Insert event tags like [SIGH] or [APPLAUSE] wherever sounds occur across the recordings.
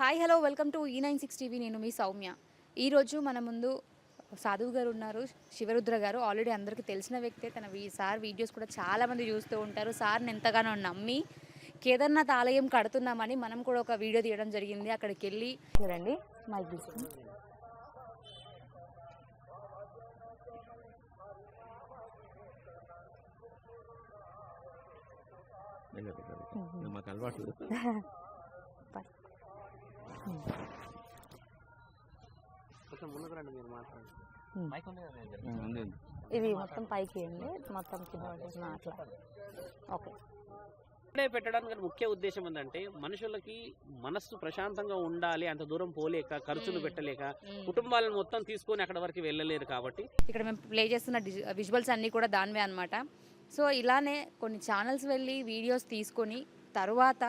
Hi hello welcome to ఈ nine six TV నేను మీ సౌమ్య. ఈరోజు మన ముందు సాధువు గారు ఉన్నారు శివరుద్ర గారు. ఆల్రెడీ అందరికీ తెలిసిన వ్యక్తే. తన వీ సార్ వీడియోస్ కూడా చాలామంది చూస్తూ ఉంటారు. సార్ని ఎంతగానో నమ్మి కేదార్నాథ్ ఆలయం కడుతున్నామని మనం కూడా ఒక వీడియో తీయడం జరిగింది. అక్కడికి వెళ్ళి చూడండి మైక్ తీసుకుని మాకు అలవాటు [LAUGHS] కొంచెం ముందుకు రండి మీరు మాట్లాడండి. ఇది మొత్తం పైకి వేయండి మొత్తం కింద అట్లా ఓకే. ఇక్కడే పెట్టడానికి ముఖ్య ఉద్దేశం ఏంటంటే మనుషులకి మనస్సు ప్రశాంతంగా ఉండాలి అంత దూరం పోలేక ఖర్చులు పెట్టలేక కుటుంబాలను మొత్తం తీసుకొని అక్కడ వరకు వెళ్ళలేరు కాబట్టి. ఇక్కడ మేము ప్లే చేస్తున్న విజువల్స్ అన్నీ కూడా దానివే అనమాట సో ఇలానే కొన్ని ఛానల్స్ వెళ్ళి వీడియోస్ తీసుకొని తర్వాత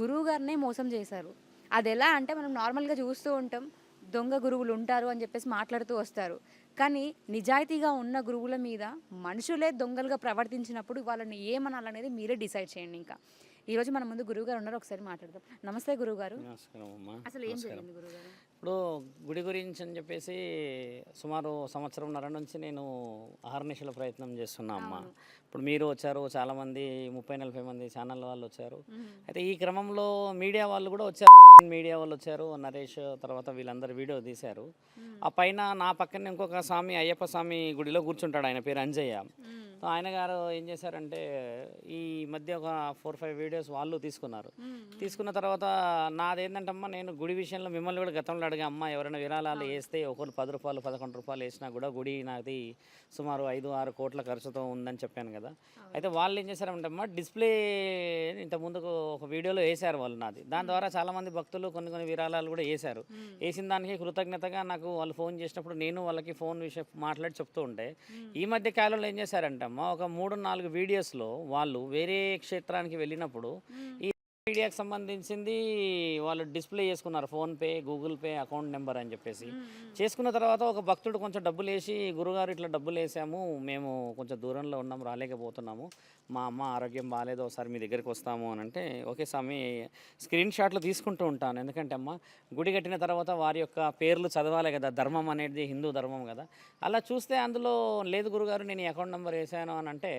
గురువు గారినే మోసం చేశారు. అది ఎలా అంటే మనం నార్మల్గా చూస్తూ ఉంటాం దొంగ గురువులు ఉంటారు అని చెప్పేసి మాట్లాడుతూ వస్తారు. కానీ నిజాయితీగా ఉన్న గురువుల మీద మనుషులే దొంగలుగా ప్రవర్తించినప్పుడు వాళ్ళని ఏమనాలనేది మీరే డిసైడ్ చేయండి ఇంకా. ఈరోజు మన ముందు గురువు గారు ఉన్నారు ఒకసారి మాట్లాడదాం. నమస్తే గురువు గారు నమస్కారం అమ్మా. అసలు ఏం నమస్కారం. జరిగింది గురువు గారు ఇప్పుడు గుడి గురించి అని చెప్పేసి సుమారు సంవత్సరంన్నర నుంచి నేను అహర్నిశల ప్రయత్నం చేస్తున్నా అమ్మా. ఇప్పుడు మీరు వచ్చారు చాలామంది ముప్పై నలభై మంది ఛానల్ వాళ్ళు వచ్చారు. అయితే ఈ క్రమంలో మీడియా వాళ్ళు కూడా వచ్చారు. మీడియా వాళ్ళు వచ్చారు నరేష్ తర్వాత వీళ్ళందరూ వీడియో తీశారు. ఆ పైన నా పక్కన ఇంకొక స్వామి అయ్యప్ప స్వామి గుడిలో కూర్చుంటాడు ఆయన పేరు అంజయ్య. ఆయన గారు ఏం చేశారంటే ఈ మధ్య ఒక ఫోర్ ఫైవ్ వీడియోస్ వాళ్ళు తీసుకున్నారు. తీసుకున్న తర్వాత నాదేంటంటే అమ్మ నేను గుడి విషయంలో మిమ్మల్ని కూడా గతంలో అడిగా అమ్మ ఎవరైనా విరాళాలు వేస్తే ఒకరు పది రూపాయలు పదకొండు రూపాయలు వేసినా కూడా గుడి నాది సుమారు ఐదు ఆరు కోట్ల ఖర్చుతో ఉందని చెప్పాను కదా. అయితే వాళ్ళు ఏం చేశారంటే అమ్మ డిస్ప్లే ఇంత ముందుకు ఒక వీడియోలో వేశారు వాళ్ళు నాది. దాని ద్వారా చాలామంది భక్తులు కొన్ని కొన్ని విరాళాలు కూడా వేశారు. వేసిన దానికి కృతజ్ఞతగా నాకు వాళ్ళు ఫోన్ చేసినప్పుడు నేను వాళ్ళకి ఫోన్ విషయం మాట్లాడి చెప్తూ ఉంటే ఈ మధ్య కాలంలో ఏం చేశారంటే ఒక మూడు నాలుగు వీడియోస్లో వాళ్ళు వేరే క్షేత్రానికి వెళ్ళినప్పుడు ఈ మీడియాకి సంబంధించింది వాళ్ళు డిస్ప్లే చేసుకున్నారు PhonePe Google pay account number అని చెప్పేసి. చేసుకున్న తర్వాత ఒక భక్తుడు కొంచెం డబ్బులు వేసి గురుగారు ఇట్లా డబ్బులు వేసాము మేము కొంచెం దూరంలో ఉన్నాం రాలేకపోతున్నాము. మా అమ్మ ఆరోగ్యం బాగాలేదు ఒకసారి మీ దగ్గరికి వస్తాము అని అంటే ఓకే స్వామి స్క్రీన్ షాట్లు తీసుకుంటూ ఉంటాను. ఎందుకంటే అమ్మ గుడి కట్టిన తర్వాత వారి యొక్క పేర్లు చదవాలి కదా ధర్మం అనేది హిందూ ధర్మం కదా. అలా చూస్తే అందులో లేదు గురుగారు నేను ఈ అకౌంట్ నెంబర్ వేసాను అని అంటే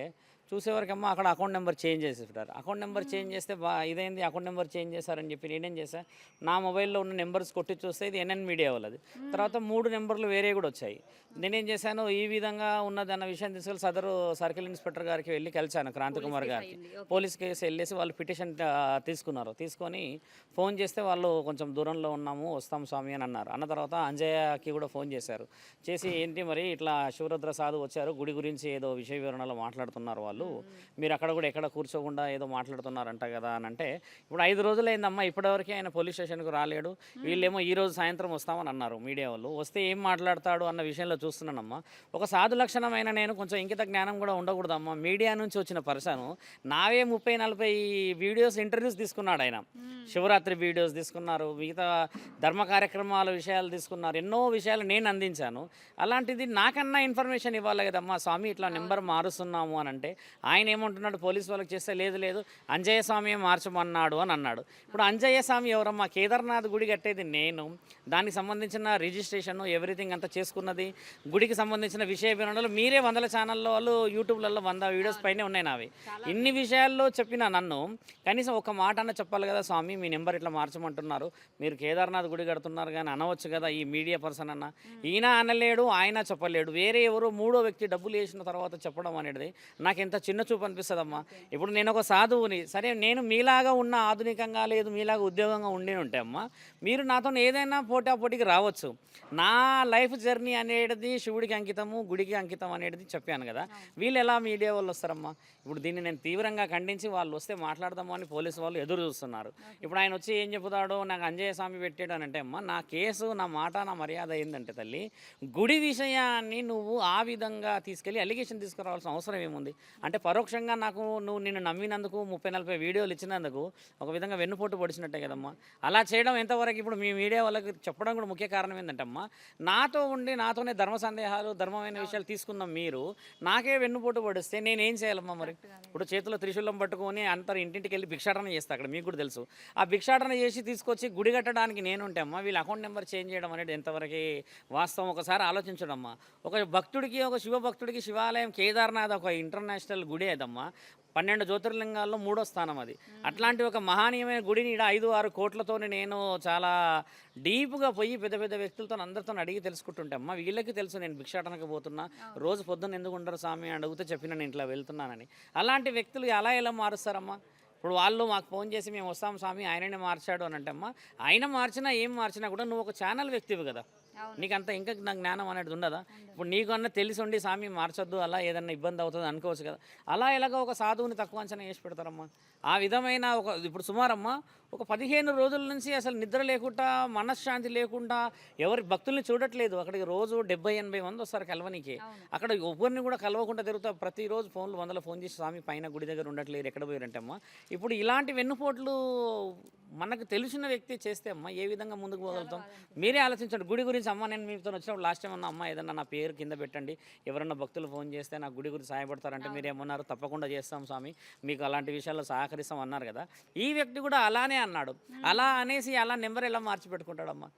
చూసేవరకమ్మా అక్కడ అకౌంట్ నెంబర్ చేంజ్ చేసేటారు అకౌంట్ నెంబర్ చేంజ్ చేస్తే బా ఇదేంది? అకౌంట్ నెంబర్ చేంజ్ చేశారని చెప్పి నేనేం చేశా? నా మొబైల్లో ఉన్న నెంబర్స్ కొట్టి చూస్తే ఇది ఎన్ఎన్ మీడియా వాళ్ళది. తర్వాత మూడు నెంబర్లు వేరే కూడా వచ్చాయి. నేనేం చేశాను? ఈ విధంగా ఉన్నది అన్న విషయం తీసుకెళ్ళి సదరు సర్కిల్ ఇన్స్పెక్టర్ గారికి వెళ్ళి కలిశాను క్రాంతి కుమార్ గారికి. పోలీస్ కేసు వెళ్ళేసి వాళ్ళు పిటిషన్ తీసుకున్నారు. తీసుకొని ఫోన్ చేస్తే వాళ్ళు కొంచెం దూరంలో ఉన్నాము వస్తాం స్వామి అని అన్నారు. అన్న తర్వాత అంజయ్యకి కూడా ఫోన్ చేశారు. చేసి ఏంటి మరి ఇట్లా శివరుద్ర సాధు వచ్చారు గుడి గురించి ఏదో విషయ వివరణలో మాట్లాడుతున్నారు వాళ్ళు. మీరు అక్కడ కూడా ఎక్కడ కూర్చోకుండా ఏదో మాట్లాడుతున్నారంట కదా అని అంటే ఇప్పుడు ఐదు రోజులు అయిందమ్మా ఇప్పటివరకు ఆయన పోలీస్ స్టేషన్కి రాలేడు. వీళ్ళేమో ఈ రోజు సాయంత్రం వస్తామని అన్నారు మీడియా వాళ్ళు. వస్తే ఏం మాట్లాడతాడు అన్న విషయంలో చూస్తున్నానమ్మా. ఒక సాధు లక్షణమైన నేను కొంచెం ఇంకిత జ్ఞానం కూడా ఉండకూడదమ్మా. మీడియా నుంచి వచ్చిన పర్సన్ నావే ముప్పై నలభై వీడియోస్ ఇంటర్వ్యూస్ తీసుకున్నాడు ఆయన. శివరాత్రి వీడియోస్ తీసుకున్నారు మిగతా ధర్మ కార్యక్రమాల విషయాలు తీసుకున్నారు ఎన్నో విషయాలు నేను అందించాను. అలాంటిది నాకన్నా ఇన్ఫర్మేషన్ ఇవ్వాలి కదమ్మా స్వామి ఇట్లా నెంబర్ మారుస్తున్నాము అని అంటే ఆయన ఏమంటున్నాడు పోలీస్ వాళ్ళకి చేస్తే లేదు లేదు అంజయ్య స్వామి మార్చమన్నాడు అని అన్నాడు. ఇప్పుడు అంజయ్య స్వామి ఎవరమ్మా? కేదార్నాథ్ గుడి కట్టేది నేను. దానికి సంబంధించిన రిజిస్ట్రేషన్ ఎవ్రీథింగ్ అంతా చేసుకున్నది. గుడికి సంబంధించిన విషయ వివరణలు మీరే వందల ఛానల్లో వాళ్ళు యూట్యూబ్లలో వంద వీడియోస్ పైనే ఉన్నాయి నావి. ఇన్ని విషయాల్లో చెప్పిన నన్ను కనీసం ఒక మాట అన్న చెప్పాలి కదా స్వామి మీ నెంబర్ ఇట్లా మార్చమంటున్నారు. మీరు కేదార్నాథ్ గుడి కడుతున్నారు కానీ అనవచ్చు కదా ఈ మీడియా పర్సన్ అన్న. ఈయన అనలేడు ఆయన చెప్పలేడు. వేరే ఎవరో మూడో వ్యక్తి డబ్బులు వేసిన తర్వాత చెప్పడం అనేది నాకు ఎంత చిన్న చూపు అనిపిస్తుందమ్మా. ఇప్పుడు నేను ఒక సాధువుని సరే నేను మీలాగా ఉన్న ఆధునికంగా లేదు మీలాగా ఉద్యోగంగా ఉండి ఉంటే అమ్మా మీరు నాతో ఏదైనా పోటా పోటీకి రావచ్చు. నా లైఫ్ జర్నీ అనేది శివుడికి అంకితము గుడికి అంకితం అనేది చెప్పాను కదా. వీళ్ళు ఎలా మీడియా వాళ్ళు వస్తారమ్మా? ఇప్పుడు దీన్ని నేను తీవ్రంగా ఖండించి వాళ్ళు వస్తే మాట్లాడదాము అని పోలీసు వాళ్ళు ఎదురు చూస్తున్నారు. ఇప్పుడు ఆయన వచ్చి ఏం చెబుతాడో నాకు అంజయ్య స్వామి పెట్టాడు అని అంటే అమ్మా నా కేసు నా మాట నా మర్యాద ఏంటంటే తల్లి గుడి విషయాన్ని నువ్వు ఆ విధంగా తీసుకెళ్ళి అలిగేషన్ తీసుకురావాల్సిన అవసరం ఏముంది? అంటే పరోక్షంగా నాకు నువ్వు నిన్ను నమ్మినందుకు ముప్పై నలభై వీడియోలు ఇచ్చినందుకు ఒక విధంగా వెన్నుపోటు పొడిచినట్టే కదమ్మా. అలా చేయడం ఎంతవరకు ఇప్పుడు మీ మీడియా వాళ్ళకి చెప్పడం కూడా ముఖ్య కారణం ఏంటంటే అమ్మా నాతో ఉండి నాతోనే ధర్మ సందేహాలు ధర్మమైన విషయాలు తీసుకున్నాం మీరు. నాకే వెన్నుపోటు పొడిస్తే నేనేం చేయాలమ్మా మరి? ఇప్పుడు చేతిలో త్రిశూలం పట్టుకొని అంతరు ఇంటింటికి వెళ్ళి భిక్షాటన చేస్తా అక్కడ మీకు కూడా తెలుసు. ఆ భిక్షాటన చేసి తీసుకొచ్చి గుడి కట్టడానికి నేను ఉంటే అమ్మా వీళ్ళ అకౌంట్ నెంబర్ చేంజ్ చేయడం అనేది ఎంతవరకు వాస్తవం? ఒకసారి ఆలోచించడమ్మా. ఒక భక్తుడికి ఒక శివ భక్తుడికి శివాలయం కేదార్నాథ్ ఒక ఇంటర్నేషనల్ గుడి అదమ్మా పన్నెండు జ్యోతిర్లింగాల్లో మూడో స్థానం అది. అట్లాంటి ఒక మహానీయమైన గుడిని ఈడ ఐదు ఆరు కోట్లతోని నేను చాలా డీప్గా పోయి పెద్ద పెద్ద వ్యక్తులతో అందరితో అడిగి తెలుసుకుంటుంటే అమ్మ వీళ్ళకి తెలుసు నేను భిక్షాటనకు పోతున్నా రోజు పొద్దున్న ఎందుకు ఉండరు స్వామి అని అడిగితే చెప్పిన నేను ఇట్లా వెళ్తున్నానని. అలాంటి వ్యక్తులు ఎలా ఎలా మారుస్తారమ్మా? ఇప్పుడు వాళ్ళు మాకు ఫోన్ చేసి మేము వస్తాం స్వామి ఆయననే మార్చాడు అని అంటే అమ్మా ఆయన మార్చినా ఏం మార్చినా కూడా నువ్వు ఒక ఛానల్ వ్యక్తివి కదా. నీకు అంత ఇంకా నా జ్ఞానం అనేది ఉండదా? ఇప్పుడు నీకు అన్న తెలిసి ఉండి స్వామి మార్చొద్దు అలా ఏదన్నా ఇబ్బంది అవుతుంది అనుకోవచ్చు కదా. అలా ఎలాగ ఒక సాధువుని తక్కువ అంచనా వేసి పెడతారమ్మా. ఆ విధమైన ఒక ఇప్పుడు సుమారమ్మా ఒక పదిహేను రోజుల నుంచి అసలు నిద్ర లేకుండా మనశ్శాంతి లేకుండా ఎవరి భక్తుల్ని చూడట్లేదు. అక్కడికి రోజు డెబ్బై ఎనభై మంది వస్తారు కలవనీకి. అక్కడ ఎవరిని కూడా కలవకుండా తిరుగుతా ప్రతిరోజు ఫోన్లు వందల ఫోన్ చేసి స్వామి పైన గుడి దగ్గర ఉండట్లేదు ఎక్కడ పోయారంటే అమ్మా ఇప్పుడు ఇలాంటి వెన్నుపోట్లు మనకు తెలిసిన వ్యక్తి చేస్తే అమ్మా ఏ విధంగా ముందుకు పోగలుగుతాం? మీరే ఆలోచించండి. గుడి గురించి అమ్మ నేను మీతో వచ్చినప్పుడు లాస్ట్ టైం అన్న అమ్మ ఏదన్నా నా పేరు కింద పెట్టండి. ఎవరన్నా భక్తులు ఫోన్ చేస్తే నా గుడి గురించి సహాయపడతారంటే మీరు ఏమన్నారు తప్పకుండా చేస్తాం స్వామి. మీకు అలాంటి విషయాల్లో సహకరిస్తాం అన్నారు కదా. ఈ వ్యక్తి కూడా అలానే అన్నాడు. అలా అనేసి అలా నెంబర్ ఎలా మార్చి పెట్టుకుంటాడమ్మా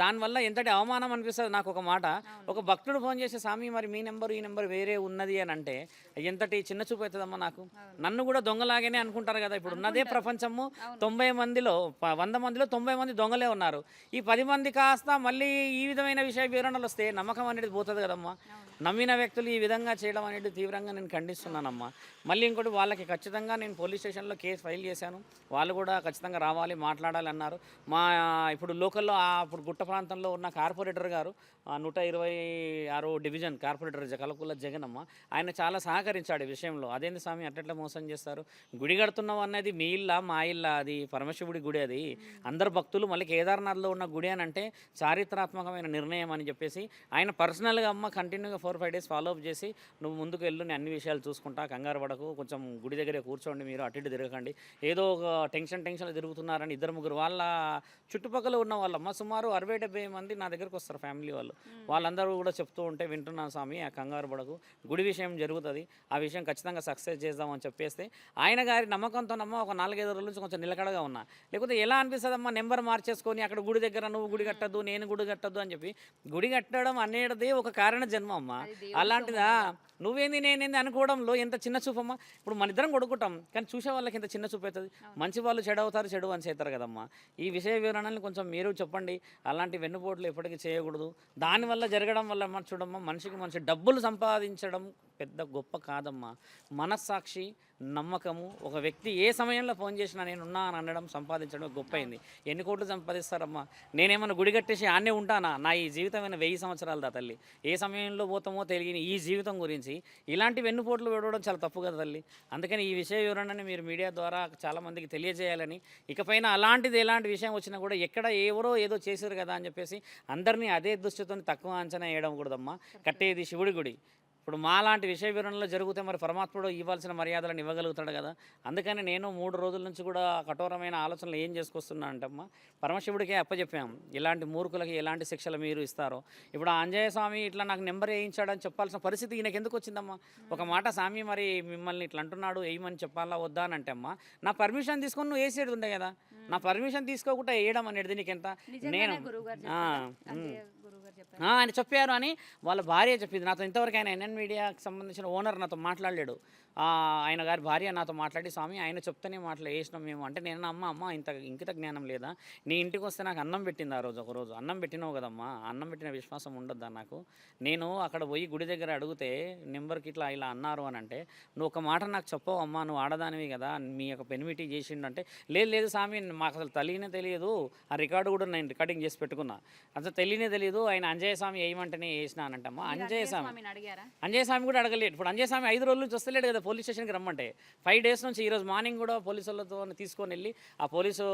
దానివల్ల ఎంతటి అవమానం అనిపిస్తుంది నాకు ఒక మాట. ఒక భక్తుడు ఫోన్ చేసి స్వామి మరి మీ నెంబర్ ఈ నెంబర్ వేరే ఉన్నది అని అంటే ఎంతటి చిన్న చూపు అవుతుందమ్మా నాకు. నన్ను కూడా దొంగలాగానే అనుకుంటారు కదా ఇప్పుడు ఉన్నదే ప్రపంచము. తొంభై మందిలో వంద మందిలో తొంభై మంది దొంగలే ఉన్నారు. ఈ పది మంది కాస్త మళ్ళీ ఈ విధమైన విషయ వివరణలు వస్తే నమ్మకం అనేది పోతుంది కదమ్మా. నమ్మిన వ్యక్తులు ఈ విధంగా చేయడం అనేది తీవ్రంగా నేను ఖండిస్తున్నానమ్మా. మళ్ళీ ఇంకోటి వాళ్ళకి ఖచ్చితంగా నేను పోలీస్ స్టేషన్లో కేసు ఫైల్ చేశాను. వాళ్ళు కూడా ఖచ్చితంగా రావాలి మాట్లాడాలి అన్నారు. మా ఇప్పుడు లోకల్లో అప్పుడు గుట్ట ప్రాంతంలో ఉన్న కార్పొరేటర్ గారు నూట ఇరవై ఆరో డివిజన్ కార్పొరేటర్ జకలకుల జగనమ్మ ఆయన చాలా సహకరించాడు ఈ విషయంలో. అదేంటి స్వామి అట్లట్లా మోసం చేస్తారు? గుడి కడుతున్నాం అన్నది మీ ఇల్లా మా ఇల్లా? అది పరమశివుడి గుడి అది. అందరు భక్తులు మళ్ళీ కేదార్నాథ్లో ఉన్న గుడి అని అంటే చారిత్రాత్మకమైన నిర్ణయం అని చెప్పేసి ఆయన పర్సనల్గా అమ్మ కంటిన్యూగా four five days follow up చేసి నువ్వు ముందుకు వెళ్ళు నేను అన్ని విషయాలు చూసుకుంటా కంగారు పడకు కొంచెం గుడి దగ్గరే కూర్చోండి మీరు అటు ఇటు తిరగకండి. ఏదో ఒక టెన్షన్ టెన్షన్ తిరుగుతున్నారని ఇద్దరు ముగ్గురు వాళ్ళ చుట్టుపక్కల ఉన్న వాళ్ళమ్మ సుమారు అరవై డెబ్బై మంది నా దగ్గరకు వస్తారు ఫ్యామిలీ వాళ్ళు. వాళ్ళందరూ కూడా చెప్తూ ఉంటే వింటున్నాను స్వామి ఆ కంగారు పడకు. గుడి విషయం జరుగుతుంది. ఆ విషయం ఖచ్చితంగా సక్సెస్ చేద్దామని చెప్పేస్తే ఆయన గారి నమ్మకంతో నమ్మ ఒక నాలుగైదు రోజుల నుంచి కొంచెం నిలకడగా ఉన్నా. లేకపోతే ఎలా అనిపిస్తుంది అమ్మా నెంబర్ మార్చేసుకొని అక్కడ గుడి దగ్గర నువ్వు గుడి కట్టద్దు నేను గుడి కట్టద్దు అని చెప్పి గుడి కట్టడం అనేది ఒక కారణ జన్మ అమ్మ అలాంటిదా? నువ్వేంది నేనేంది అనుకోవడంలో ఎంత చిన్న చూపమ్మా? ఇప్పుడు మన ఇద్దరం కొడుకుంటాం కానీ చూసే వాళ్ళకి ఎంత చిన్న చూపు అవుతుంది మంచి వాళ్ళు చెడు అవుతారు చెడు అని చేస్తారు కదమ్మా. ఈ విషయ వివరణని కొంచెం మీరు చెప్పండి. అలాంటి వెన్నుపోట్లు ఎప్పటికీ చేయకూడదు. దానివల్ల జరగడం వల్ల చూడమ్మా మనిషికి మనిషి డబ్బులు సంపాదించడం పెద్ద గొప్ప కాదమ్మా. మనస్సాక్షి నమ్మకము. ఒక వ్యక్తి ఏ సమయంలో ఫోన్ చేసినా నేను ఉన్నా అని అనడం సంపాదించడం గొప్ప అయింది ఎన్ని కోట్లు సంపాదిస్తారమ్మా? నేనేమన్నా గుడి కట్టేసి ఆనే ఉంటానా? నా ఈ జీవితమైన వెయ్యి సంవత్సరాలు దా తల్లి? ఏ సమయంలో పోతామో తెలియని ఈ జీవితం గురించి ఇలాంటి వెన్నుపోట్లు విడవడం చాలా తప్పు కదా తల్లి? అందుకని ఈ విషయ వివరణని మీరు మీడియా ద్వారా చాలామందికి తెలియజేయాలని ఇకపైన అలాంటిది ఎలాంటి విషయం వచ్చినా కూడా ఎక్కడ ఎవరో ఏదో చేశారు కదా అని చెప్పేసి అందరినీ అదే దృష్టితో తక్కువ అంచనా వేయడం కూడదమ్మా. కట్టేది శివుడి గుడి. ఇప్పుడు మాలాంటి విషయ వివరణలో జరిగితే మరి పరమాత్ముడు ఇవ్వాల్సిన మర్యాదలను ఇవ్వగలుగుతాడు కదా. అందుకని నేను మూడు రోజుల నుంచి కూడా కఠోరమైన ఆలోచనలు ఏం చేసుకొస్తున్నా అంటమ్మా పరమశివుడికే అప్పచెప్పాం ఇలాంటి మూర్ఖులకి ఎలాంటి శిక్షలు మీరు ఇస్తారో. ఇప్పుడు ఆంజనేయ స్వామి ఇట్లా నాకు నెంబర్ వేయించాడని చెప్పాల్సిన పరిస్థితి ఈయనకి ఎందుకు వచ్చిందమ్మా ఒక మాట స్వామి మరి మిమ్మల్ని ఇట్లా అంటున్నాడు వేయమని చెప్పాలా వద్దా అని అంటే అమ్మా నా పర్మిషన్ తీసుకొని నువ్వు వేసేది ఉండే కదా. నా పర్మిషన్ తీసుకోకుండా వేయడం అనేది నీకెంత? నేను ఆయన చెప్పారు అని వాళ్ళ భార్య చెప్పింది. నాతో ఇంతవరకు ఆయన ఎన్ఎన్ మీడియాకి సంబంధించిన ఓనర్ నాతో మాట్లాడలేడు. ఆయన గారి భార్య నాతో మాట్లాడి స్వామి ఆయన చెప్తేనే మాట్లా వేసినాం మేము. అంటే నేను అమ్మ అమ్మ ఇంత ఇంకిత జ్ఞానం లేదా? నీ ఇంటికి వస్తే నాకు అన్నం పెట్టింది ఆ రోజు ఒక రోజు. అన్నం పెట్టినావు కదమ్మా. అన్నం పెట్టిన విశ్వాసం ఉండొద్దా నాకు? నేను అక్కడ పోయి గుడి దగ్గర అడిగితే నెంబర్కి ఇట్లా ఇలా అన్నారు అని అంటే నువ్వు ఒక మాట నాకు చెప్పవు అమ్మా నువ్వు ఆడదానివి కదా. మీ యొక్క పెనిమిటి చేసిండంటే లేదు లేదు స్వామి మాకు అసలు తెలియనే తెలియదు. ఆ రికార్డు కూడా నేను రికార్డింగ్ చేసి పెట్టుకున్నా. అసలు తెలియనే తెలియదు. ఆయన అంజయ్య స్వామి వేయమంటేనే వేసినానంటమ్మా అంజయ్య స్వామి అంజయ్య స్వామి కూడా అడగలేదు. ఇప్పుడు అంజయ్య స్వామి ఐదు రోజుల నుంచి వస్తలేడు కదా పోలీస్ స్టేషన్కి రమ్మంటే ఫైవ్ డేస్ నుంచి ఈరోజు మార్నింగ్ కూడా పోలీసులతో తీసుకొని వెళ్ళి ఆ పోలీసు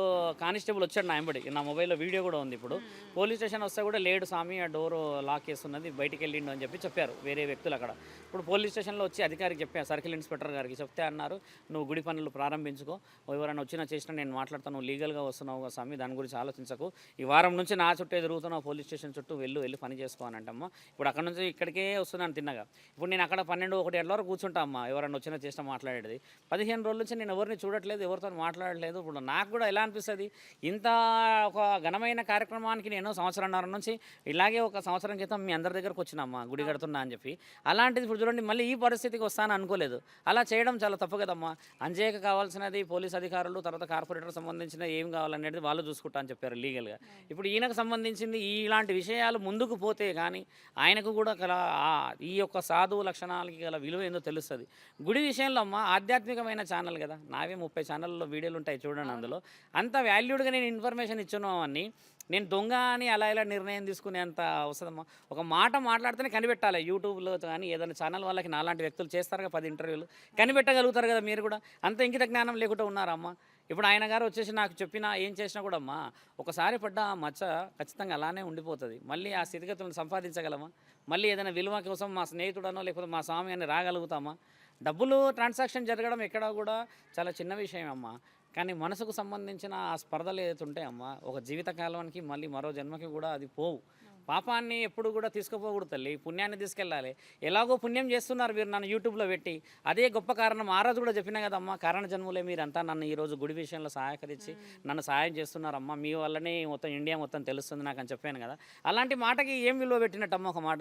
కానిస్టేబుల్ వచ్చాడు నా ఎంబడి నా మొబైల్లో వీడియో కూడా ఉంది ఇప్పుడు. పోలీస్ స్టేషన్ వస్తే కూడా లేడు స్వామి ఆ డోర్ లాక్ చేస్తున్నది బయటికి వెళ్ళిండు అని చెప్పి చెప్పారు వేరే వ్యక్తులు అక్కడ. ఇప్పుడు పోలీస్ స్టేషన్లో వచ్చి అధికారికి చెప్పాను సర్కిల్ ఇన్స్పెక్టర్ గారికి చెప్తే అన్నారు నువ్వు గుడి పనులు ప్రారంభించుకో. ఎవరైనా వచ్చినా చేసినా నేను మాట్లాడతాను నువ్వు లీగల్గా వస్తున్నావు స్వామి దాని గురించి ఆలోచించకు. ఈ వారం నుంచి నా చుట్టే తిరుగుతున్నావు పోలీస్ స్టేషన్ చుట్టూ వెళ్ళు వెళ్ళి పని చేసుకో అని అంటమ్మా. ఇప్పుడు అక్కడ నుంచి ఇక్కడికే వస్తున్నాను తిన్నగా. ఇప్పుడు నేను అక్కడ పన్నెండు ఒకటి గంటల వరకు కూర్చుంటా అమ్మా ఎవరైనా వచ్చినా చేసినా మాట్లాడేది. పదిహేను రోజుల నుంచి నేను ఎవరిని చూడట్లేదు ఎవరితో మాట్లాడలేదు. ఇప్పుడు నాకు కూడా ఎలా అనిపిస్తుంది? ఇంత ఒక ఘనమైన కార్యక్రమానికి నేను సంవత్సరంన్నర నుంచి ఇలాగే ఒక సంవత్సరం క్రితం మీ అందరి దగ్గరకు వచ్చినమ్మా గుడి కడుతున్నా అని చెప్పి. అలాంటిది ఇప్పుడు చూడండి మళ్ళీ ఈ పరిస్థితికి వస్తాను అనుకోలేదు. అలా చేయడం చాలా తప్పు కదమ్మా. అంజేక కావాల్సినది పోలీస్ అధికారులు తర్వాత కార్పొరేటర్ సంబంధించిన ఏం కావాలనేది వాళ్ళు చూసుకుంటా అని చెప్పారు లీగల్గా. ఇప్పుడు ఈయనకు సంబంధించింది ఇలాంటి విషయాలు ముందుకు పోతే కానీ ఆయనకు కూడా గల ఈ యొక్క సాధువు లక్షణాలకి గల విలువ ఏందో తెలుస్తుంది. గుడి విషయంలో అమ్మ ఆధ్యాత్మికమైన ఛానల్ కదా. నావే ముప్పై ఛానల్లో వీడియోలు ఉంటాయి చూడండి అందులో. అంత వాల్యూడ్గా నేను ఇన్ఫర్మేషన్ ఇచ్చున్నాం అని నేను దొంగ అని అలా ఇలా నిర్ణయం తీసుకునేంత అవసరమా ఒక మాట మాట్లాడితేనే కనిపెట్టాలి. యూట్యూబ్లో కానీ ఏదైనా ఛానల్ వాళ్ళకి నాలాంటి వ్యక్తులు చేస్తారు కదా పది ఇంటర్వ్యూలు. కనిపెట్టగలుగుతారు కదా మీరు కూడా. అంత ఇంకిత జ్ఞానం లేకుండా ఉన్నారమ్మా ఇప్పుడు ఆయన గారు వచ్చేసి నాకు చెప్పినా ఏం చేసినా కూడా అమ్మా ఒకసారి పడ్డ ఆ మచ్చ ఖచ్చితంగా అలానే ఉండిపోతుంది. మళ్ళీ ఆ స్థితిగతులను సంపాదించగలమా? మళ్ళీ ఏదైనా విలువ కోసం మా స్నేహితుడనో లేకపోతే మా స్వామి అని రాగలుగుతామా? డబ్బులు ట్రాన్సాక్షన్ జరగడం ఎక్కడా కూడా చాలా చిన్న విషయం అమ్మా. కానీ మనసుకు సంబంధించిన ఆ స్పర్ధలు ఏదైతే ఉంటాయమ్మా ఒక జీవిత కాలానికి మళ్ళీ మరో జన్మకి కూడా అది పోవు. పాపాన్ని ఎప్పుడు కూడా తీసుకుపోకూడదు తల్లి. పుణ్యాన్ని తీసుకెళ్ళాలి. ఎలాగో పుణ్యం చేస్తున్నారు మీరు నన్ను యూట్యూబ్లో పెట్టి. అదే గొప్ప కారణం. ఆ రోజు కూడా చెప్పినా కదమ్మా కారణ జన్ములే మీరంతా నన్ను ఈరోజు గుడి విషయంలో సహాయకరించి నన్ను సహాయం చేస్తున్నారమ్మా. మీ వల్లనే మొత్తం ఇండియా మొత్తం తెలుస్తుంది నాకు అని చెప్పాను కదా. అలాంటి మాటకి ఏం విలువ పెట్టినట్టమ్మా ఒక మాట?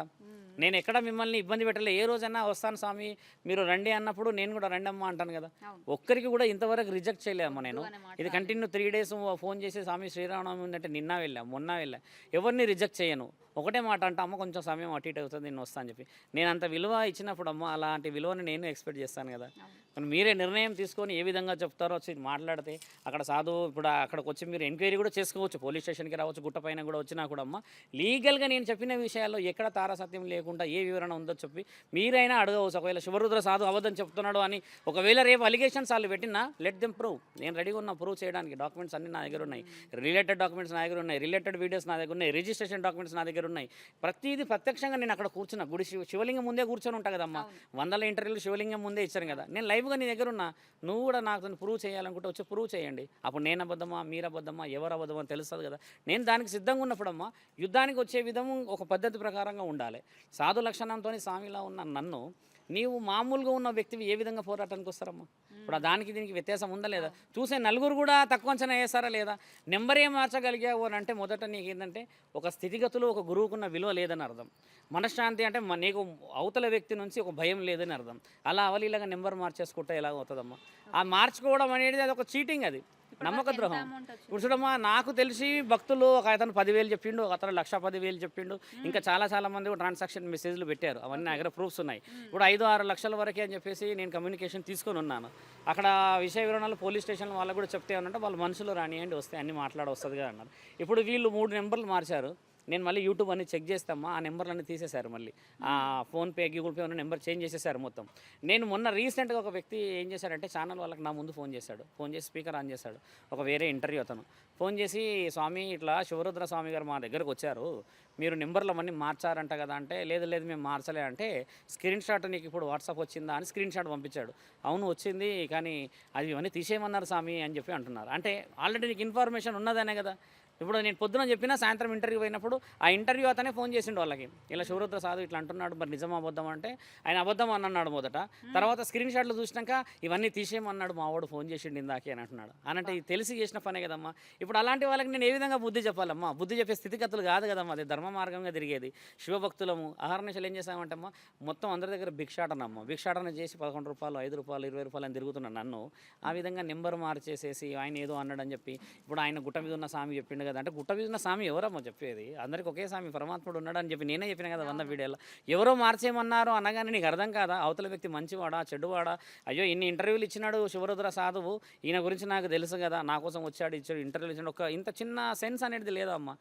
నేను ఎక్కడ మిమ్మల్ని ఇబ్బంది పెట్టలే. ఏ రోజైనా వస్తాను స్వామి మీరు రండి అన్నప్పుడు నేను కూడా రండి అమ్మా అంటాను కదా. ఒక్కరికి కూడా ఇంతవరకు రిజెక్ట్ చేయలేదమ్మా నేను. ఇది కంటిన్యూ త్రీ డేస్ ఫోన్ చేసి స్వామి శ్రీరామనవమి ఉందంటే నిన్న వెళ్ళా మొన్న వెళ్ళా. ఎవరిని రిజెక్ట్ చేయను. ఒకటే మాట అంటే అమ్మ కొంచెం సమయం అటు ఇటు అవుతుంది నేను వస్తాను చెప్పి. నేను అంత విలువ ఇచ్చినప్పుడు అమ్మ అలాంటి విలువని నేను ఎక్స్పెక్ట్ చేస్తాను కదా. కానీ మీరే నిర్ణయం తీసుకొని ఏ విధంగా చెప్తారో వచ్చి మాట్లాడితే అక్కడ సాధువు ఇప్పుడు అక్కడికి వచ్చి మీరు ఎంక్వైరీ కూడా చేసుకోవచ్చు. పోలీస్ స్టేషన్కి రావచ్చు గుట్ట పైన కూడా వచ్చినా కూడా అమ్మ. లీగల్గా నేను చెప్పిన విషయాల్లో ఎక్కడ తారసత్యం లేకుండా ఏ వివరణ ఉందో చెప్పి మీరైనా అడగవచ్చు. ఒకవేళ శివరుద్ర సాధు అబద్ధం చెప్తున్నాడు అని ఒకవేళ రేపు అలిగేషన్స్ వాళ్ళు పెట్టినా లెట్ దెమ్ ప్రూవ్ నేను రెడీగా ఉన్నా ప్రూవ్ చేయడానికి. డాక్యుమెంట్స్ అన్ని నా దగ్గర ఉన్నాయి. రిలేటెడ్ డాక్యుమెంట్స్ నా దగ్గర ఉన్నాయి. రిలేటెడ్ వీడియోస్ నా దగ్గర ఉన్నాయి. రిజిస్ట్రేషన్ డాక్యుమెంట్స్ నా దగ్గర ఉన్నాయి ప్రతిదీ ప్రత్యక్షంగా నేను అక్కడ కూర్చున్నా. గుడి శివ శివలింగం ముందే కూర్చొని ఉంటా కదమ్మా. వందల ఇంటర్వ్యూలు శివలింగం ముందే ఇచ్చాను కదా. నేను లైవ్గా నీ దగ్గర ఉన్నా నువ్వు కూడా నాకు ప్రూవ్ చేయాలనుకుంటే వచ్చి ప్రూవ్ చేయండి. అప్పుడు నేను అబద్ధమా మీరు అబద్ధమా ఎవరు అబద్ధమా తెలుస్తుంది కదా. నేను దానికి సిద్ధంగా ఉన్నప్పుడమ్మా యుద్ధానికి వచ్చే విధం ఒక పద్ధతి ప్రకారంగా ఉండాలి. సాధు లక్షణంతో స్వామిలా ఉన్న నన్ను నీవు మామూలుగా ఉన్న వ్యక్తివి ఏ విధంగా పోరాటానికి వస్తారమ్మా? ఇప్పుడు దానికి దీనికి వ్యత్యాసం ఉందా లేదా? చూసే నలుగురు కూడా తక్కువ అంచనా వేస్తారా లేదా? నెంబర్ ఏం మార్చగలిగావు అని అంటే మొదట నీకు ఏంటంటే ఒక స్థితిగతులు ఒక గురువుకున్న విలువ లేదని అర్థం. మనశ్శాంతి అంటే నీకు అవతల వ్యక్తి నుంచి ఒక భయం లేదని అర్థం. అలా అవలీలాగా నెంబర్ మార్చేసుకుంటే ఎలా అవుతుందమ్మా? ఆ మార్చుకోవడం అనేది అది ఒక చీటింగ్ అది. నమ్మక ద్రోహం. ఇప్పుడు చూడమ్మా నాకు తెలిసి భక్తులు ఒక అతను పదివేలు చెప్పిండు ఒక అతను లక్ష పదివేలు చెప్పిండు. ఇంకా చాలా చాలా మంది ట్రాన్సాక్షన్ మెసేజ్లు పెట్టారు. అవన్నీ నా దగ్గర ప్రూఫ్స్ ఉన్నాయి. ఇప్పుడు ఐదు ఆరు లక్షల వరకే అని చెప్పేసి నేను కమ్యూనికేషన్ తీసుకొని ఉన్నాను. అక్కడ విషయ వివరణలు పోలీస్ స్టేషన్ వాళ్ళకు కూడా చెప్తే అన్నట్టు వాళ్ళ మనుషులు రానియండి వస్తే అన్ని మాట్లాడ వస్తుంది కదా అన్నారు. ఇప్పుడు వీళ్ళు మూడు నెంబర్లు మార్చారు. నేను మళ్ళీ యూట్యూబ్ అన్ని చెక్ చేస్తామా? ఆ నెంబర్లన్నీ తీసేశారు మళ్ళీ. ఆ ఫోన్పే గూగుల్ పే ఉన్న నెంబర్ చేంజ్ చేసేసారు మొత్తం. నేను మొన్న రీసెంట్గా ఒక వ్యక్తి ఏం చేశాడంటే ఛానల్ వాళ్ళకి నా ముందు ఫోన్ చేశాడు. ఫోన్ చేసి స్పీకర్ ఆన్ చేశాడు. ఒక వేరే ఇంటర్వ్యూ అతను. ఫోన్ చేసి స్వామి ఇట్లా శివరుద్ర స్వామి గారు మా దగ్గరకు వచ్చారు. మీరు నెంబర్లు అవన్నీ మార్చారంట కదా అంటే లేదు లేదు మేము మార్చలే అంటే స్క్రీన్ షాట్ నీకు ఇప్పుడు వాట్సాప్ వచ్చిందా? అని స్క్రీన్ షాట్ పంపించాడు. అవును వచ్చింది కానీ అది ఇవన్నీ తీసేయమన్నారు స్వామి అని చెప్పి అంటున్నారు. అంటే ఆల్రెడీ నీకు ఇన్ఫర్మేషన్ ఉన్నదనే కదా. ఇప్పుడు నేను పొద్దున చెప్పినా సాయంత్రం ఇంటర్వ్యూ అయినప్పుడు ఆ ఇంటర్వ్యూ అతనే ఫోన్ చేసిండు వాళ్ళకి. ఇలా శివరుద్ర సాధు ఇట్లా అంటున్నాడు మరి నిజం అబద్ధం అంటే ఆయన అబద్ధం అని అన్నాడు మొదట. తర్వాత స్క్రీన్ షాట్లు చూసినాక ఇవన్నీ తీసేయమన్నాడు మా వాడు ఫోన్ చేసిండు ఇందాకే అని అంటున్నాడు. అనంటే ఇది తెలిసి చేసిన పనే కదమ్మా. ఇప్పుడు అలాంటి వాళ్ళకి నేను ఏ విధంగా బుద్ధి చెప్పాలమ్మా? బుద్ధి చెప్పే స్థితిగతులు కాదు కదమ్మా. అది ధర్మ మార్గంగా తిరిగేది. శివభక్తులము ఆహరణశలు ఏం చేసామంటమ్మా మొత్తం అందరి దగ్గర భిక్షాటనమ్మ. భిక్షాటన చేసి పదకొండు రూపాయలు ఐదు రూపాయలు ఇరవై రూపాయలు అని తిరుగుతున్నాను నన్ను ఆ విధంగా నెంబర్ మార్చేసేసి ఆయన ఏదో అన్నాడని చెప్పి ఇప్పుడు ఆయన గుట్ట మీద ఉన్న స్వామి చెప్పిండు కదా. అంటే గుట్ట మీద స్వామి ఎవరమ్మా చెప్పేది? అందరికి ఒకే స్వామి పరమాత్ముడు ఉన్నాడని చెప్పి నేనే చెప్పిన కదా వంద వీడియోలో. ఎవరో మార్చేయమన్నారు అనగానే నీకు అర్థం కాదా? అవతల వ్యక్తి మంచివాడా? చెడ్డువాడా అయ్యో ఇన్ని ఇంటర్వ్యూలు ఇచ్చినాడు శివరుద్ర సాధువు. ఈయన గురించి నాకు తెలుసు కదా. నా కోసం వచ్చాడు ఇచ్చాడు ఇంటర్వ్యూలు ఇచ్చాడు ఒక ఇంత చిన్న సెన్స్ అనేది లేదా అమ్మా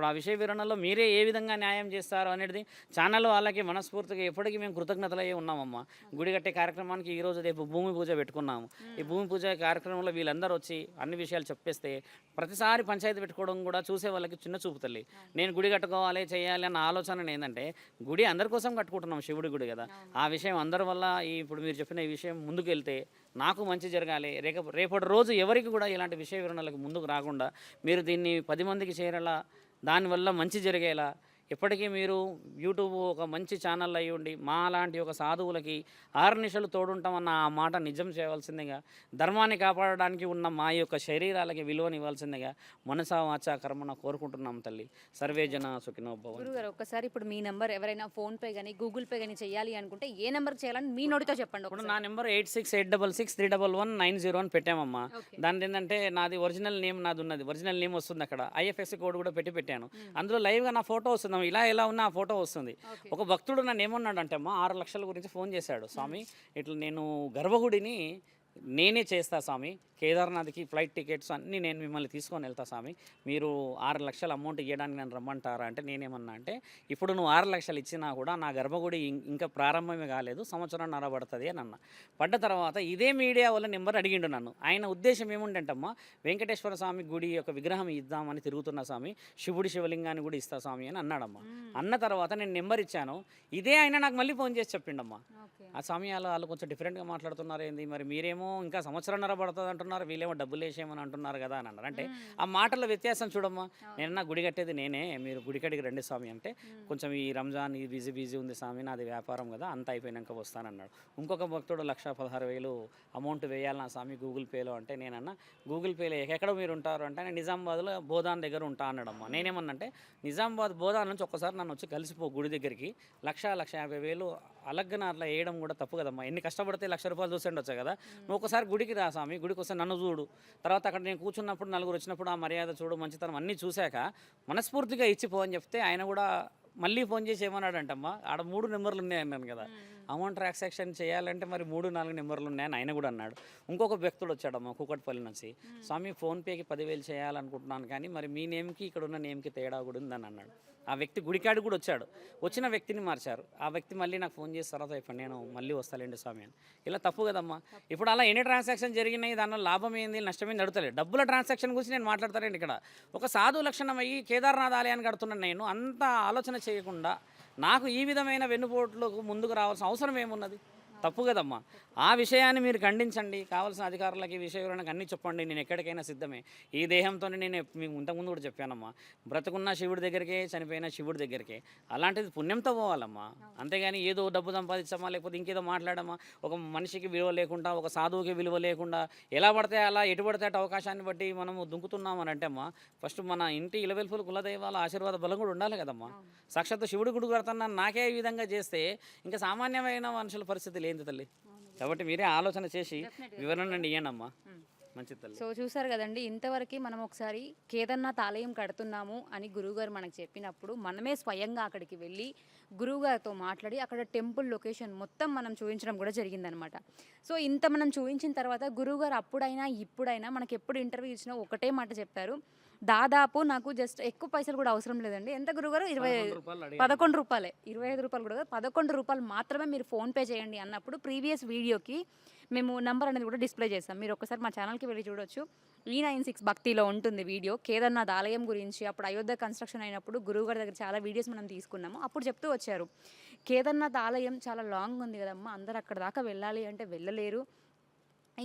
ఇప్పుడు ఆ విషయ వివరణలో మీరే ఏ విధంగా న్యాయం చేస్తారు అనేది ఛానల్ వాళ్ళకి మనస్ఫూర్తిగా ఎప్పటికీ మేము కృతజ్ఞతలు ఉన్నామమ్మా. గుడి కట్టే కార్యక్రమానికి ఈ రోజు రేపు భూమి పూజ పెట్టుకున్నాము. ఈ భూమి పూజ కార్యక్రమంలో వీళ్ళందరూ వచ్చి అన్ని విషయాలు చెప్పేస్తే ప్రతిసారి పంచాయతీ పెట్టుకోవడం కూడా చూసే వాళ్ళకి చిన్న చూపు తల్లి. నేను గుడి కట్టుకోవాలి చేయాలి అన్న ఆలోచన ఏంటంటే గుడి అందరి కోసం కట్టుకుంటున్నాం శివుడి గుడి కదా. ఆ విషయం అందరి వల్ల ఈ ఇప్పుడు మీరు చెప్పిన ఈ విషయం ముందుకు వెళ్తే నాకు మంచి జరగాలి. రేపు రేపటి రోజు ఎవరికి కూడా ఇలాంటి విషయ వివరణలకు ముందుకు రాకుండా మీరు దీన్ని పది మందికి చేరేలా దానివల్ల మంచి జరిగేలా ఎప్పటికీ మీరు యూట్యూబ్ ఒక మంచి ఛానల్ అయి ఉండి మా లాంటి ఒక సాధువులకి ఆర్నిషలు తోడుంటామన్న ఆ మాట నిజం చేయవలసిందిగా ధర్మాన్ని కాపాడడానికి ఉన్న మా యొక్క శరీరాలకి విలువనివ్వాల్సిందిగా మనసా వాచా కర్మన కోరుకుంటున్నాం తల్లి. సర్వే జన సుఖినో భవ గురుగారు ఒక్కసారి ఇప్పుడు మీ నెంబర్ ఎవరైనా ఫోన్ పే కానీ గూగుల్ పే కానీ చేయాలి అనుకుంటే ఏ నెంబర్ చేయాలని మీ నోటితో చెప్పండి ఇప్పుడు ఒకసారి. నా number eight six eight double six three double one nine zero అని పెట్టామమ్మా. దాని ఏంటంటే నాది ఒరిజినల్ నేమ్ నాది ఉన్నది. ఒరిజినల్ నేమ్ వస్తుంది అక్కడ. ఐఎఫ్ఎస్సి కోడ్ కూడా పెట్టి పెట్టాను. అందులో లైవ్గా నా ఫోటో వస్తుంది ఇలా ఎలా ఉన్నా ఆ ఫోటో వస్తుంది. ఒక భక్తుడు నన్ను ఏమన్నాడు అంటే అమ్మా ఆరు లక్షల గురించి ఫోన్ చేశాడు స్వామి ఇట్లా నేను గర్భగుడిని నేనే చేస్తా స్వామి. కేదార్నాథ్కి ఫ్లైట్ టికెట్స్ అన్నీ నేను మిమ్మల్ని తీసుకొని వెళ్తా స్వామి. మీరు ఆరు లక్షల అమౌంట్ ఇవ్వడానికి నన్ను రమ్మంటారా అంటే నేనేమన్నా అంటే ఇప్పుడు నువ్వు ఆరు లక్షలు ఇచ్చినా కూడా నా గర్భగుడి ఇం- ఇంకా ప్రారంభమే కాలేదు సంవత్సరం నరబడుతుంది అని అన్న. పడ్డ తర్వాత ఇదే మీడియా వల్ల నెంబర్ అడిగిండు నన్ను. ఆయన ఉద్దేశం ఏముండంటమ్మా వెంకటేశ్వర స్వామి గుడి యొక్క విగ్రహం ఇద్దామని తిరుగుతున్న స్వామి శివుడి శివలింగాన్ని కూడా ఇస్తా స్వామి అని అన్నాడమ్మా. అన్న తర్వాత నేను నెంబర్ ఇచ్చాను. ఇదే ఆయన నాకు మళ్ళీ ఫోన్ చేసి చెప్పిండమ్మా. ఆ సమయాలు వాళ్ళు కొంచెం డిఫరెంట్గా మాట్లాడుతున్నారు ఏంది మరి మీరేమో ఇంకా సంవత్సరంన్నర పడుతుంది అంటున్నారు వీళ్ళేమో డబ్బులు వేసేయమని అంటున్నారు కదా అని అన్నారు. అంటే ఆ మాటల వ్యత్యాసం చూడమ్మా. నేను నా గుడి కట్టేది నేనే మీరు గుడి కడికి రండి స్వామి అంటే కొంచెం ఈ రంజాన్ ఈ బిజీ బిజీ ఉంది స్వామి నాది వ్యాపారం కదా అంత అయిపోయినాక వస్తానన్నాడు. ఇంకొక భక్తుడు లక్ష పదహారు వేలు అమౌంట్ వేయాలి నా స్వామి గూగుల్ పేలో అంటే నేనన్నా గూగుల్ పేలో ఎక్కడ మీరు ఉంటారు అంటే నిజామాబాద్లో బోధాన్ దగ్గర ఉంటా అన్నాడమ్మా. నేనేమన్నా అంటే నిజామాబాద్ బోధాన్ నుంచి ఒక్కసారి నన్ను వచ్చి కలిసిపో గుడి దగ్గరికి లక్ష లక్ష యాభై వేలు అలగ్గన అట్లా వేయడం కూడా తప్పు కదమ్మా. ఎన్ని కష్టపడితే లక్ష రూపాయలు చూసిండొచ్చు కదా. నువ్వు ఒకసారి గుడికి రా స్వామి. గుడికి వస్తే నన్ను చూడు. తర్వాత అక్కడ నేను కూర్చున్నప్పుడు నలుగురు వచ్చినప్పుడు ఆ మర్యాద చూడు మంచితనం అన్నీ చూశాక మనస్ఫూర్తిగా ఇచ్చిపో అని చెప్తే ఆయన కూడా మళ్ళీ ఫోన్ చేసి ఏమన్నాడంటమ్మా? ఆడ మూడు నెంబర్లు ఉన్నాయి అన్నాను కదా. అమౌంట్ ట్రాన్సాక్షన్ చేయాలంటే మరి మూడు నాలుగు నెంబర్లు ఉన్నాయని ఆయన కూడా అన్నాడు. ఇంకొక వ్యక్తుడు వచ్చాడమ్మా కూకట్పల్లి నుంచి. స్వామి ఫోన్పేకి పదివేలు చేయాలనుకుంటున్నాను కానీ మరి మీ నేమ్కి ఇక్కడ ఉన్న నేమ్కి తేడా కూడా ఉందని అన్నాడు. ఆ వ్యక్తి గుడికాడు కూడా వచ్చాడు. వచ్చిన వ్యక్తిని మార్చారు. ఆ వ్యక్తి మళ్ళీ నాకు ఫోన్ చేసి తర్వాత ఇప్పుడు నేను మళ్ళీ వస్తాలేండి స్వామి అని. ఇలా తప్పు కదమ్మా. ఇప్పుడు అలా ఎన్ని ట్రాన్సాక్షన్ జరిగినాయి దానిలో లాభం ఏంది నష్టం ఏంది అడుగుతలేదు డబ్బుల ట్రాన్సాక్షన్ గురించి నేను మాట్లాడతానండి ఇక్కడ. ఒక సాధు లక్షణం అయ్యి కేదార్నాథ్ ఆలయానికి కడుతున్నాను నేను. అంత ఆలోచన చేయకుండా నాకు ఈ విధమైన వెన్నుపోట్లకు ముందుకు రావాల్సిన అవసరం ఏమున్నది? తప్పు కదమ్మా. ఆ విషయాన్ని మీరు ఖండించండి. కావాల్సిన అధికారులకి ఈ విషయ వివరణకు అన్నీ చెప్పండి. నేను ఎక్కడికైనా సిద్ధమే. ఈ దేహంతో నేను మీకు ఇంతకుముందు కూడా చెప్పానమ్మా. బ్రతుకున్న శివుడి దగ్గరికే చనిపోయిన శివుడి దగ్గరికే అలాంటిది పుణ్యంతో పోవాలమ్మా. అంతేగాని ఏదో డబ్బు సంపాదించమా లేకపోతే ఇంకేదో మాట్లాడమా? ఒక మనిషికి విలువ లేకుండా ఒక సాధువుకి విలువ లేకుండా ఎలా పడితే అలా ఎటు పడితే అటు అవకాశాన్ని బట్టి మనము దుంకుతున్నాం అని అంటే అమ్మా ఫస్ట్ మన ఇంటి ఇలవెల్పులు కులదైవాల ఆశీర్వాద బలం కూడా ఉండాలి కదమ్మా. సాక్షాత్తు శివుడి గుడి కడుతున్నాను నాకే ఈ విధంగా చేస్తే ఇంకా సామాన్యమైన మనుషుల పరిస్థితి లేని తల్లి. కాబట్టి మీరే ఆలోచన చేసి వివరణ ఇవ్వండి అమ్మా మంచిది తల్లి. సో చూసారు కదండి ఇంతవరకు మనం ఒకసారి కేదార్నాథ్ ఆలయం కడుతున్నాము అని గురువుగారు మనకు చెప్పినప్పుడు మనమే స్వయంగా అక్కడికి వెళ్ళి గురువుగారితో మాట్లాడి అక్కడ టెంపుల్ లొకేషన్ మొత్తం మనం చూపించడం కూడా జరిగిందనమాట. సో ఇంత మనం చూపించిన తర్వాత గురువుగారు అప్పుడైనా ఇప్పుడైనా మనకి ఎప్పుడు ఇంటర్వ్యూ ఇచ్చినా ఒకటే మాట చెప్పారు దాదాపు నాకు జస్ట్ ఎక్కువ పైసలు కూడా అవసరం లేదండి. ఎంత గురువుగారు ఇరవై పదకొండు రూపాయలు ఇరవై ఐదు రూపాయలు కూడా పదకొండు రూపాయలు మాత్రమే మీరు ఫోన్పే చేయండి అన్నప్పుడు ప్రీవియస్ వీడియోకి మేము నంబర్ అనేది కూడా డిస్ప్లే చేస్తాం. మీరు ఒకసారి మా ఛానల్కి వెళ్ళి చూడొచ్చు. ఈ నైన్ సిక్స్ భక్తిలో ఉంటుంది వీడియో. కేదార్నాథ్ ఆలయం గురించి అప్పుడు అయోధ్య కన్స్ట్రక్షన్ అయినప్పుడు గురువుగారి దగ్గర చాలా వీడియోస్ మనం తీసుకున్నాము. అప్పుడు చెప్తూ వచ్చారు. కేదార్నాథ్ ఆలయం చాలా లాంగ్ ఉంది కదమ్మా. అందరు అక్కడ దాకా వెళ్ళాలి అంటే వెళ్ళలేరు.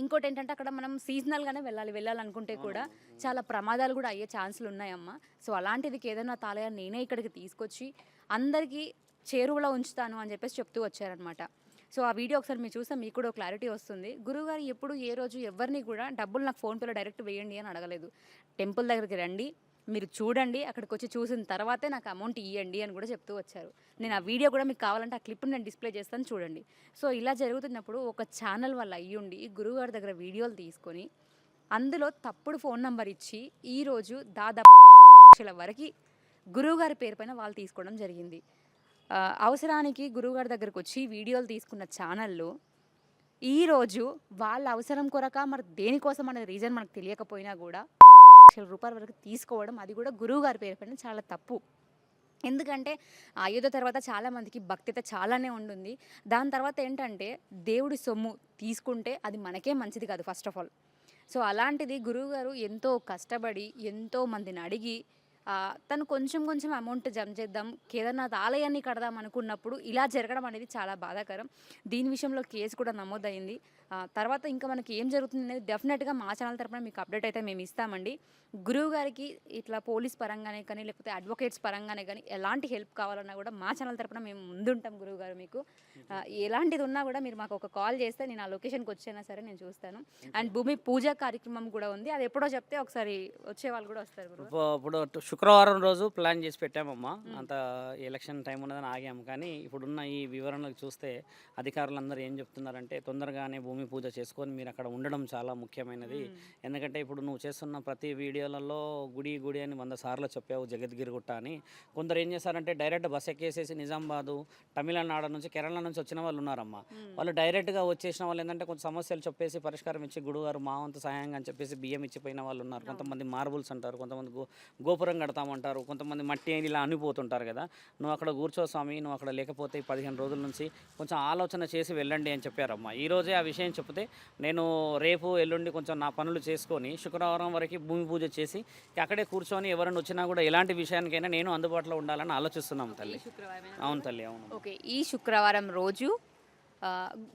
ఇంకోటి ఏంటంటే అక్కడ మనం సీజనల్గానే వెళ్ళాలి వెళ్ళాలనుకుంటే కూడా చాలా ప్రమాదాలు కూడా అయ్యే ఛాన్సులు ఉన్నాయమ్మా. సో అలాంటిది కేదార్నాథ్ ఆలయాన్ని నేనే ఇక్కడికి తీసుకొచ్చి అందరికీ చేరువలో ఉంచుతాను అని చెప్పేసి చెప్తూ వచ్చారనమాట సో ఆ వీడియో ఒకసారి మీరు చూస్తే మీకు కూడా క్లారిటీ వస్తుంది. గురువుగారు ఎప్పుడు ఏ రోజు ఎవరిని కూడా డబ్బులు నాకు ఫోన్పేలో డైరెక్ట్ వేయండి అని అడగలేదు. టెంపుల్ దగ్గరికి రండి మీరు చూడండి అక్కడికి వచ్చి చూసిన తర్వాతే నాకు అమౌంట్ ఇవ్వండి అని కూడా చెప్తూ వచ్చారు. నేను ఆ వీడియో కూడా మీకు కావాలంటే ఆ క్లిప్ని నేను డిస్ప్లే చేస్తాను చూడండి. సో ఇలా జరుగుతున్నప్పుడు ఒక ఛానల్ వల్ల అయ్యుండి గురువుగారి దగ్గర వీడియోలు తీసుకొని అందులో తప్పుడు ఫోన్ నంబర్ ఇచ్చి ఈరోజు దాదాపు లక్షల వరకు గురువుగారి పేరు పైన వాళ్ళు తీసుకోవడం జరిగింది. అవసరానికి గురువుగారి దగ్గరకు వచ్చి వీడియోలు తీసుకున్న ఛానల్లో ఈరోజు వాళ్ళ అవసరం కొరక మరి దేనికోసం అనే రీజన్ మనకు తెలియకపోయినా కూడా లక్షల రూపాయల వరకు తీసుకోవడం అది కూడా గురువు గారి పేరు పైన చాలా తప్పు. ఎందుకంటే అయోధ్య తర్వాత చాలామందికి భక్తిత చాలానే ఉంటుంది దాని తర్వాత ఏంటంటే దేవుడి సొమ్ము తీసుకుంటే అది మనకే మంచిది కాదు ఫస్ట్ ఆఫ్ ఆల్. సో అలాంటిది గురువుగారు ఎంతో కష్టపడి ఎంతో మందిని అడిగి తను కొంచెం కొంచెం అమౌంట్ జమ చేద్దాం కేదార్నాథ్ ఆలయాన్ని కడదాం అనుకున్నప్పుడు ఇలా జరగడం అనేది చాలా బాధాకరం. దీని విషయంలో కేసు కూడా నమోదైంది. తర్వాత ఇంకా మనకి ఏం జరుగుతుంది అనేది డెఫినెట్గా మా ఛానల్ తరపున మీకు అప్డేట్ అయితే మేము ఇస్తామండి. గురువు గారికి ఇట్లా పోలీస్ పరంగానే కానీ లేకపోతే అడ్వకేట్స్ పరంగానే కానీ ఎలాంటి హెల్ప్ కావాలన్నా కూడా మా ఛానల్ తరపున మేము ముందుంటాం గురువు గారు మీకు. ఎలాంటిది ఉన్నా కూడా మీరు మాకు ఒక కాల్ చేస్తే నేను ఆ లొకేషన్కి వచ్చైనా సరే నేను చూస్తాను. అండ్ భూమి పూజ కార్యక్రమం కూడా ఉంది. అది ఎప్పుడో చెప్తే ఒకసారి వచ్చే వాళ్ళు కూడా వస్తారు ఇప్పుడు శుక్రవారం రోజు ప్లాన్ చేసి పెట్టామమ్మా. అంత ఎలక్షన్ టైం ఉన్నదని ఆగాము. కానీ ఇప్పుడున్న ఈ వివరణలు చూస్తే అధికారులందరూ ఏం చెప్తున్నారంటే తొందరగానే భూమి పూజ చేసుకొని మీరు అక్కడ ఉండడం చాలా ముఖ్యమైనది. ఎందుకంటే ఇప్పుడు నువ్వు చేస్తున్న ప్రతి వీడియోలలో గుడి గుడి అని వంద సార్లు చెప్పావు జగద్గిరి గుట్ట అని. కొందరు ఏం చేస్తారంటే డైరెక్ట్ బస్ ఎక్కేసేసి నిజామాబాదు తమిళనాడు నుంచి కేరళ నుంచి వచ్చిన వాళ్ళు ఉన్నారమ్మా. వాళ్ళు డైరెక్ట్గా వచ్చేసిన వాళ్ళు ఏంటంటే కొంచెం సమస్యలు చెప్పేసి పరిష్కారం ఇచ్చి గుడుగారు మా వంతు సహాయంగా అని చెప్పేసి బియ్యం ఇచ్చిపోయిన వాళ్ళు ఉన్నారు. కొంతమంది మార్బుల్స్ అంటారు కొంతమంది గో గోపురం కడతామంటారు కొంతమంది మట్టి అని ఇలా అనిపోతుంటారు కదా. నువ్వు అక్కడ కూర్చో స్వామి నువ్వు అక్కడ లేకపోతే పదిహేను రోజుల నుంచి కొంచెం ఆలోచన చేసి వెళ్ళండి అని చెప్పారమ్మా. ఈ రోజే ఆ విషయం చెప్తే నేను రేపు ఎల్లుండి కొంచెం నా పనులు చేసుకొని శుక్రవారం వరకు భూమి పూజ చేసి అక్కడే కూర్చొని ఎవరైనా వచ్చినా కూడా ఎలాంటి విషయానికైనా నేను అందుబాటులో ఉండాలని ఆలోచిస్తున్నాం తల్లి. అవును తల్లి అవును. ఓకే ఈ శుక్రవారం రోజు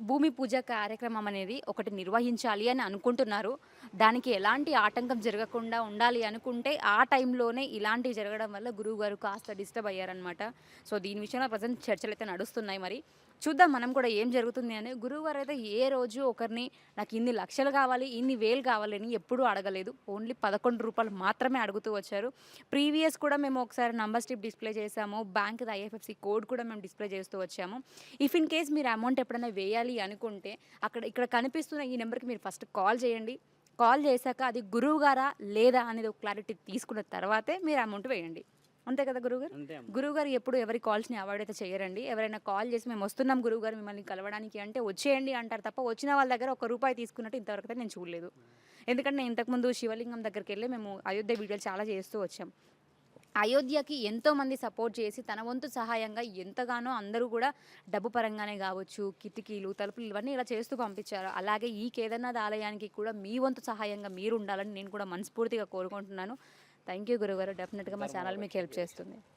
భూమి పూజ కార్యక్రమం అనేది ఒకటి నిర్వహించాలి అని అనుకుంటున్నారు. దానికి ఎలాంటి ఆటంకం జరగకుండా ఉండాలి అనుకుంటే ఆ టైంలోనే ఇలాంటివి జరగడం వల్ల గురువు గారు కాస్త డిస్టర్బ్ అయ్యారనమాట సో దీని విషయంలో ప్రజెంట్ చర్చలు అయితే నడుస్తున్నాయి మరి. చూద్దాం మనం కూడా ఏం జరుగుతుంది అని. గురువుగారు అయితే ఏ రోజు ఒకరిని నాకు ఇన్ని లక్షలు కావాలి ఇన్ని వేలు కావాలి అని ఎప్పుడూ అడగలేదు. ఓన్లీ పదకొండు రూపాయలు మాత్రమే అడుగుతూ వచ్చారు. ప్రీవియస్ కూడా మేము ఒకసారి నంబర్ స్ట్రిప్ డిస్ప్లే చేసాము bank I F S C code కూడా మేము డిస్ప్లే చేస్తూ వచ్చాము. ఇఫ్ ఇన్ కేస్ మీరు అమౌంట్ ఎప్పుడైనా వేయాలి అనుకుంటే అక్కడ ఇక్కడ కనిపిస్తున్న ఈ నెంబర్కి మీరు ఫస్ట్ కాల్ చేయండి. కాల్ చేశాక అది గురువుగారా లేదా అనేది ఒక క్లారిటీ తీసుకున్న తర్వాతే మీరు అమౌంట్ వేయండి. అంతే కదా గురువు గారు అంతే అమ్మా. గురువు గారు ఎప్పుడు ఎవరి కాల్స్ని అవాయిడ్ అయితే చేయరండి. ఎవరైనా కాల్ చేసి మేము వస్తున్నాం గురువు గారు మిమ్మల్ని కలవడానికి అంటే వచ్చేయండి అంటారు తప్ప వచ్చిన వాళ్ళ దగ్గర ఒక రూపాయి తీసుకున్నట్టు ఇంతవరకు అయితే నేను చూడలేదు. ఎందుకంటే నేను ఇంతకుముందు శివలింగం దగ్గరికి వెళ్ళి మేము అయోధ్య వీడియోలు చాలా చేస్తూ వచ్చాం. అయోధ్యకి ఎంతో మంది సపోర్ట్ చేసి తన వంతు సహాయంగా ఎంతగానో అందరూ కూడా డబ్బు పరంగానే కావచ్చు కిటికీలు తలుపులు ఇవన్నీ ఇలా చేస్తూ పంపించారు. అలాగే ఈ కేదార్నాథ్ ఆలయానికి కూడా మీ వంతు సహాయంగా మీరు ఉండాలని నేను కూడా మనస్ఫూర్తిగా కోరుకుంటున్నాను. థ్యాంక్ యూ గురుగారు. డెఫినెట్గా మా ఛానల్ మీకు హెల్ప్ చేస్తుంది.